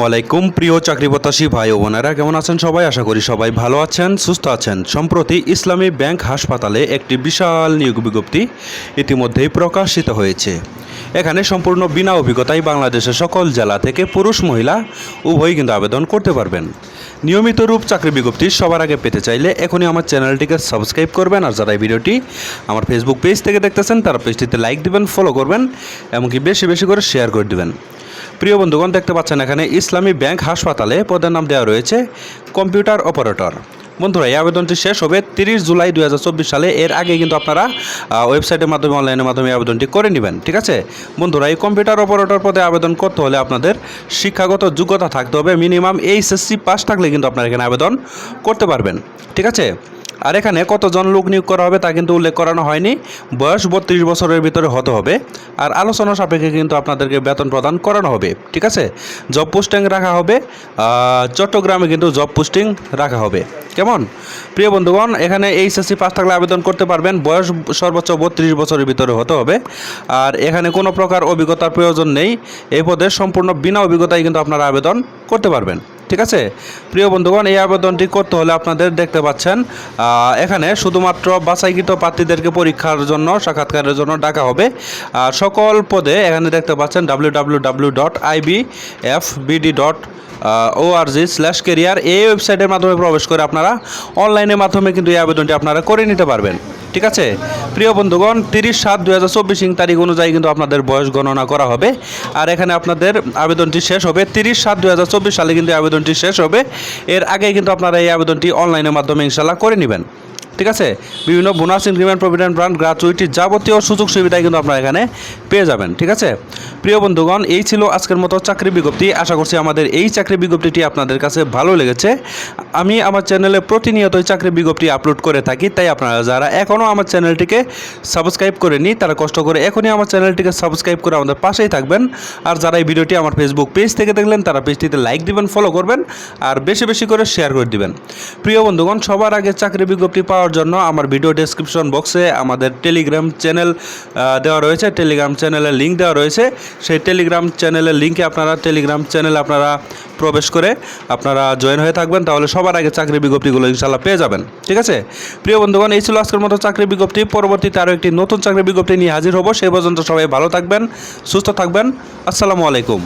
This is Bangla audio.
ওয়ালাইকুম প্রিয় চাকরি প্রত্যাশী ভাই ও বোনেরা, কেমন আছেন সবাই? আশা করি সবাই ভালো আছেন, সুস্থ আছেন। সম্প্রতি ইসলামী ব্যাংক হাসপাতালে একটি বিশাল নিয়োগ বিজ্ঞপ্তি ইতিমধ্যেই প্রকাশিত হয়েছে। এখানে সম্পূর্ণ বিনা অভিজ্ঞতায় বাংলাদেশের সকল জেলা থেকে পুরুষ, মহিলা উভয়ই কিন্তু আবেদন করতে পারবেন। নিয়মিত রূপ চাকরি বিজ্ঞপ্তি সবার আগে পেতে চাইলে এখনই আমার চ্যানেলটিকে সাবস্ক্রাইব করবেন আর যারা এই ভিডিওটি আমার ফেসবুক পেজ থেকে দেখতেছেন, তারা পেজটিতে লাইক দিবেন ফলো করবেন, এমনকি বেশি বেশি করে শেয়ার করে দিবেন। প্রিয় বন্ধুগণ, দেখতে পাচ্ছেন এখানে ইসলামী ব্যাংক হাসপাতালে পদের নাম দেওয়া রয়েছে কম্পিউটার অপারেটর। বন্ধুরা, এই আবেদনটি শেষ হবে তিরিশ জুলাই দু হাজার চব্বিশ সালে। এর আগে কিন্তু আপনারা ওয়েবসাইটের মাধ্যমে, অনলাইনের মাধ্যমে আবেদনটি করে নেবেন, ঠিক আছে? বন্ধুরা, এই কম্পিউটার অপারেটর পদে আবেদন করতে হলে আপনাদের শিক্ষাগত যোগ্যতা থাকতে হবে। মিনিমাম এইচএসসি পাস থাকলে কিন্তু আপনারা এখানে আবেদন করতে পারবেন, ঠিক আছে? আর এখানে কতজন লোক নিয়োগ করা হবে তা কিন্তু উল্লেখ করানো হয়নি। বয়স বত্রিশ বছরের ভিতরে হতে হবে। আর আলোচনা সাপেক্ষে কিন্তু আপনাদেরকে বেতন প্রদান করানো হবে, ঠিক আছে? জব পোস্টিং রাখা হবে চট্টগ্রামে কিন্তু জব পোস্টিং রাখা হবে। কেমন? প্রিয় বন্ধুগণ, এখানে এইচএসসি পাস থাকলে আবেদন করতে পারবেন, বয়স সর্বোচ্চ বত্রিশ বছরের ভিতরে হতে হবে। আর এখানে কোনো প্রকার অভিজ্ঞতার প্রয়োজন নেই, এই পদে সম্পূর্ণ বিনা অভিজ্ঞতায় কিন্তু আপনারা আবেদন করতে পারবেন। ঠিক আছে? প্রিয় বন্ধুগণ, এই আবেদনটি করতে হলে আপনাদের দেখতে পাচ্ছেন এখানে শুধুমাত্র বাছাইকৃত প্রার্থীদেরকে পরীক্ষার জন্য, সাক্ষাৎকারের জন্য ডাকা হবে। আর সকল পদে এখানে দেখতে পাচ্ছেন W W W dot F dot slash career এই ওয়েবসাইটের মাধ্যমে প্রবেশ করে আপনারা অনলাইনের মাধ্যমে কিন্তু এই আবেদনটি আপনারা করে নিতে পারবেন। ঠিক আছে? প্রিয় বন্ধুগণ, তিরিশ সাত দু হাজার চব্বিশ তারিখ অনুযায়ী কিন্তু আপনাদের বয়স গণনা করা হবে। আর এখানে আপনাদের আবেদনটি শেষ হবে তিরিশ সাত দু হাজার চব্বিশ সালে কিন্তু আবেদনটি শেষ হবে। এর আগে কিন্তু আপনারা এই আবেদনটি অনলাইনের মাধ্যমে ইনশাল্লাহ করে নেবেন। ঠিক আছে? বিভিন্ন bonus, increment, provident brand gratuity যাবতীয় সুযোগ সুবিধাই কিন্তু আপনারা এখানে পেয়ে যাবেন, ঠিক আছে? প্রিয় বন্ধুগণ, এই ছিল আজকের মতো চাকরি বিজ্ঞপ্তি। আশা করছি আমাদের এই চাকরি বিজ্ঞপ্তিটি আপনাদের কাছে ভালো লেগেছে। আমি আমার চ্যানেলে প্রতিনিয়তই চাকরি বিজ্ঞপ্তি আপলোড করে থাকি, তাই আপনারা যারা এখনও আমার চ্যানেলটিকে সাবস্ক্রাইব করে করেনি তারা কষ্ট করে এখনই আমার চ্যানেলটিকে সাবস্ক্রাইব করে আমাদের পাশেই থাকবেন। আর যারা এই ভিডিওটি আমার ফেসবুক পেজ থেকে দেখলেন, তারা পেজটিতে লাইক দিবেন ফলো করবেন, আর বেশি বেশি করে শেয়ার করে দিবেন। প্রিয় বন্ধুগণ, সবার আগে চাকরি বিজ্ঞপ্তি পাওয়ার জন্য আমার ভিডিও ডেসক্রিপশন বক্সে আমাদের টেলিগ্রাম চ্যানেল দেওয়া রয়েছে। টেলিগ্রাম চ্যানেলের লিঙ্ক দেওয়া রয়েছে। সেই টেলিগ্রাম চ্যানেলের লিঙ্কে আপনারা টেলিগ্রাম চ্যানেল আপনারা প্রবেশ করে আপনারা জয়েন হয়ে থাকবেন। তাহলে সবার আগে চাকরি বিজ্ঞপ্তিগুলো ইনশাল্লাহ পেয়ে যাবেন। ঠিক আছে? প্রিয় বন্ধুগণ, এই ছিল আজকের মতো চাকরি বিজ্ঞপ্তি। পরবর্তীতে আরও একটি নতুন চাকরি বিজ্ঞপ্তি নিয়ে হাজির হব। সেই পর্যন্ত সবাই ভালো থাকবেন, সুস্থ থাকবেন। আসসালামু আলাইকুম।